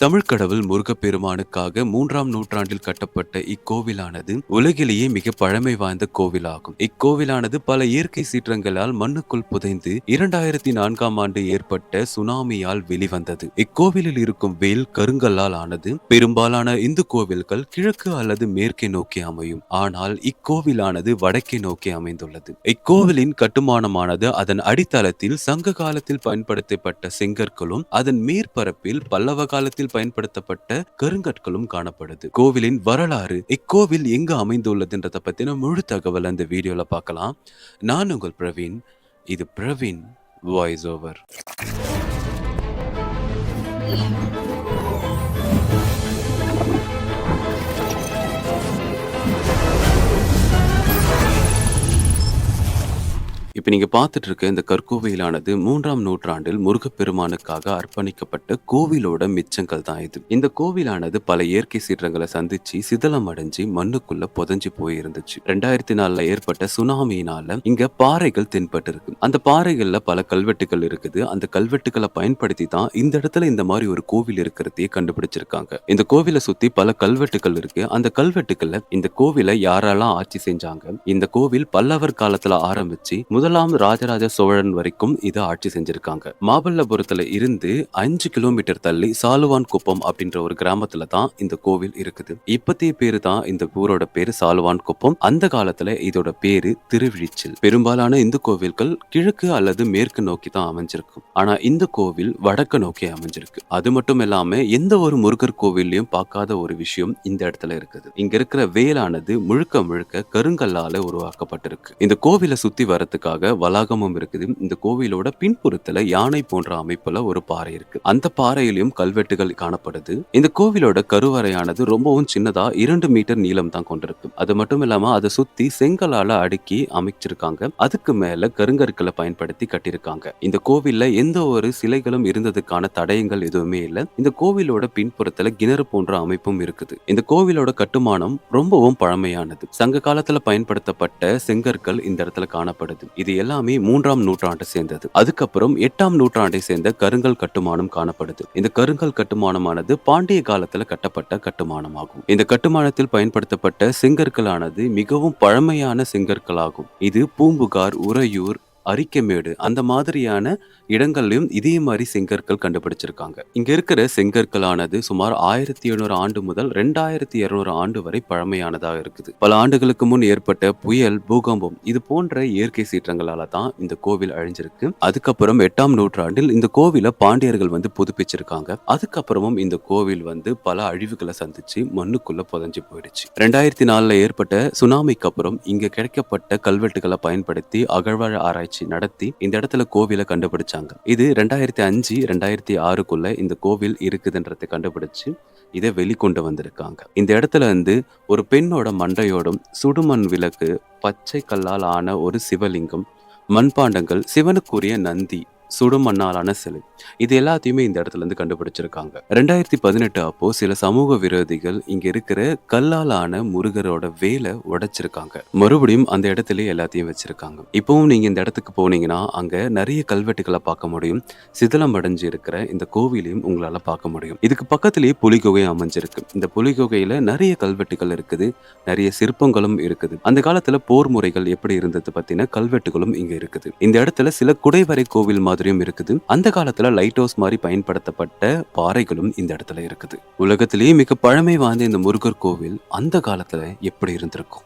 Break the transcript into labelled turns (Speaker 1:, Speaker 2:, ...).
Speaker 1: தமிழ் கடவுள் முருகப்பெருமானுக்காக மூன்றாம் நூற்றாண்டில் கட்டப்பட்ட இக்கோவிலானது உலகிலேயே மிக பழமை வாய்ந்த கோவிலாகும். இக்கோவிலானது பல இயற்கை சீற்றங்களால் மண்ணுக்குள் புதைந்து இரண்டாயிரத்தி நான்காம் ஆண்டு ஏற்பட்ட சுனாமியால் வெளிவந்தது. இக்கோவிலில் இருக்கும் வேல் கருங்கல்லால் ஆனது பெரும்பாலான இந்து கோவில்கள் கிழக்கு அல்லது மேற்கே நோக்கி அமையும். ஆனால் இக்கோவிலானது வடக்கே நோக்கி அமைந்துள்ளது. இக்கோவிலின் கட்டுமானமானது அதன் அடித்தளத்தில் சங்க காலத்தில் பயன்படுத்தப்பட்ட செங்கற்களும் அதன் மேற்பரப்பில் பல்லவ காலத்தில் பயன்படுத்தப்பட்ட கருங்கற்களும் காணப்படுது. கோவிலின் வரலாறு இக்கோவில் எங்கு அமைந்துள்ளதுன்றத பத்தின முழு தகவல் அந்த வீடியோல பார்க்கலாம். நான் உங்கள் பிரவீன். இது பிரவீன் வாய்ஸ் ஓவர் இப்போ நீங்கள் பார்த்துட்டு இருக்க இந்த கற்கோவிலானது மூன்றாம் நூற்றாண்டில் முருகப்பெருமானுக்காக அர்ப்பணிக்கப்பட்ட கோவிலோட மிச்சங்கள் தான் இது. இந்த கோவிலானது பல இயற்கை சீற்றங்களை சந்திச்சு சிதலம் அடைஞ்சு மண்ணுக்குள்ள புதஞ்சு போயிருந்துச்சு. ரெண்டாயிரத்தி நாலுல ஏற்பட்ட சுனாமியினால இங்க பாறைகள் தென்பட்டு இருக்கு அந்த பாறைகள்ல பல கல்வெட்டுகள் இருக்குது. அந்த கல்வெட்டுகளை பயன்படுத்தி தான் இந்த இடத்துல இந்த மாதிரி ஒரு கோவில் இருக்கிறதையே கண்டுபிடிச்சிருக்காங்க. இந்த கோவிலை சுத்தி பல கல்வெட்டுகள் இருக்கு. அந்த கல்வெட்டுகள்ல இந்த கோவிலை யாரெல்லாம் ஆட்சி செஞ்சாங்க? இந்த கோவில் பல்லவர் காலத்துல ஆரம்பிச்சு முதலாம் ராஜராஜ சோழன் வரைக்கும் இது ஆட்சி செஞ்சிருக்காங்க. மாமல்லபுரத்துல இருந்து அஞ்சு கிலோமீட்டர் தள்ளி சாலுவான் குப்பம் அப்படின்ற ஒரு கிராமத்துல தான் இந்த கோவில் இருக்குது. இப்பத்திய பேரு தான் இந்த ஊரோட பேரு சாலுவான் குப்பம். அந்த காலத்துல இதோட பேரு திருவிழிச்சில். பெரும்பாலான இந்து கோவில்கள் கிழக்கு அல்லது மேற்கு நோக்கி தான் அமைஞ்சிருக்கும். ஆனா இந்த கோவில் வடக்கு நோக்கி அமைஞ்சிருக்கு. அது மட்டும் இல்லாம எந்த ஒரு முருகர் கோவில்லையும் பார்க்காத ஒரு விஷயம் இந்த இடத்துல இருக்குது. இங்க இருக்கிற வேலானது முழுக்க முழுக்க கருங்கல்லால உருவாக்கப்பட்டிருக்கு. இந்த கோவிலை சுத்தி வளாகமும் இருக்குது. இந்த கோவிலோட பின்புறத்துல யானை போன்ற அமைப்புல ஒரு பாறை இருக்கு. அந்த பாறையிலும் கல்வெட்டுகள் காணப்படுது. இந்த கோவிலோட கருவறையானது ரொம்பவும் சின்னதா இரண்டு மீட்டர் நீளம் தான் கொண்டிருக்கு அது மட்டும் இல்லாம அதை சுத்தி செங்கலால அடுக்கி அமைச்சிருக்காங்க. அதுக்கு மேல கருங்கற்களை பயன்படுத்தி கட்டியிருக்காங்க. இந்த கோவில்ல எந்த ஒரு சிலைகளும் இருந்ததுக்கான தடயங்கள் எதுவுமே இல்ல. இந்த கோவிலோட பின்புறத்துல கிணறு போன்ற அமைப்பும் இருக்குது. இந்த கோவிலோட கட்டுமானம் ரொம்பவும் பழமையானது. சங்க காலத்துல பயன்படுத்தப்பட்ட செங்கற்கள் இந்த இடத்துல காணப்படுது. இது எல்லாமே மூன்றாம் நூற்றாண்டை சேர்ந்தது. அதுக்கப்புறம் எட்டாம் நூற்றாண்டை சேர்ந்த கருங்கல் கட்டுமானம் காணப்படுது. இந்த கருங்கல் கட்டுமானமானது பாண்டிய காலத்துல கட்டப்பட்ட கட்டுமானமாகும். இந்த கட்டுமானத்தில் பயன்படுத்தப்பட்ட செங்கற்களானது மிகவும் பழமையான செங்கற்களாகும். இது பூம்புகார் உறையூர் அரிக்கமேடு அந்த மாதிரியான இடங்கள்லையும் இதே மாதிரி செங்கற்கள் கண்டுபிடிச்சிருக்காங்க. இங்க இருக்கிற செங்கற்களானது சுமார் ஆயிரத்தி எழுநூறு ஆண்டு முதல் ரெண்டாயிரத்தி இருநூறு ஆண்டு வரை பழமையானதாக இருக்குது. பல ஆண்டுகளுக்கு முன் ஏற்பட்ட புயல் பூகம்பம் இது போன்ற இயற்கை சீற்றங்களால தான் இந்த கோவில் அழிஞ்சிருக்கு. அதுக்கப்புறம் எட்டாம் நூற்றாண்டில் இந்த கோவிலை பாண்டியர்கள் வந்து புதுப்பிச்சிருக்காங்க. அதுக்கப்புறமும் இந்த கோவில் வந்து பல அழிவுகளை சந்திச்சு மண்ணுக்குள்ள புதஞ்சு போயிடுச்சு. ரெண்டாயிரத்தி நாலுல ஏற்பட்ட சுனாமிக்கு அப்புறம் இங்க கிடைக்கப்பட்ட கல்வெட்டுகளை பயன்படுத்தி அகழ்வாழ ஆராய்ச்சி நடத்தி இந்த இடத்துல கோவிலை கண்டுபிடிச்சாங்க. இது ரெண்டாயிரத்தி அஞ்சு ரெண்டாயிரத்தி ஆறுக்குள்ள இந்த கோவில் இருக்குதுன்றதை கண்டுபிடிச்சு இதை வெளிக்கொண்டு வந்திருக்காங்க. இந்த இடத்துல வந்து ஒரு பெண்ணோட மண்டையோடும் சுடுமண் விளக்கு பச்சை கல்லால் ஆன ஒரு சிவலிங்கம் மண்பாண்டங்கள் சிவனுக்குரிய நந்தி சுடும் மண்ணாலான சிலை. இது எல்லாத்தையுமே இந்த இடத்துல இருந்து கண்டுபிடிச்சிருக்காங்க. ரெண்டாயிரத்தி பதினெட்டு அப்போ சில சமூக விரோதிகள் இங்க இருக்கிற கல்லாலான முருகரோட வேலை உடைச்சிருக்காங்க. மறுபடியும் அந்த இடத்துல எல்லாத்தையும் வச்சிருக்காங்க. இப்பவும் நீங்க இந்த இடத்துக்கு போனீங்கன்னா அங்க நிறைய கல்வெட்டுகளை பார்க்க முடியும். சிதிலம் அடைஞ்சு இருக்கிற இந்த கோவிலையும் உங்களால பார்க்க முடியும். இதுக்கு பக்கத்திலேயே புலிகொகை அமைஞ்சிருக்கு. இந்த புலிகொகையில நிறைய கல்வெட்டுகள் இருக்குது. நிறைய சிற்பங்களும் இருக்குது. அந்த காலத்துல போர் முறைகள் எப்படி இருந்தது பத்தின கல்வெட்டுகளும் இங்க இருக்குது. இந்த இடத்துல சில குடைவரை கோவில் மாதிரியும் இருக்குது. அந்த காலத்துல லைட் ஹவுஸ் மாதிரி பயன்படுத்தப்பட்ட பாறைகளும் இந்த இடத்துல இருக்குது. உலகத்திலேயே மிக பழமை வாய்ந்த இந்த முருகர் கோவில் அந்த காலத்துல எப்படி இருந்திருக்கும்?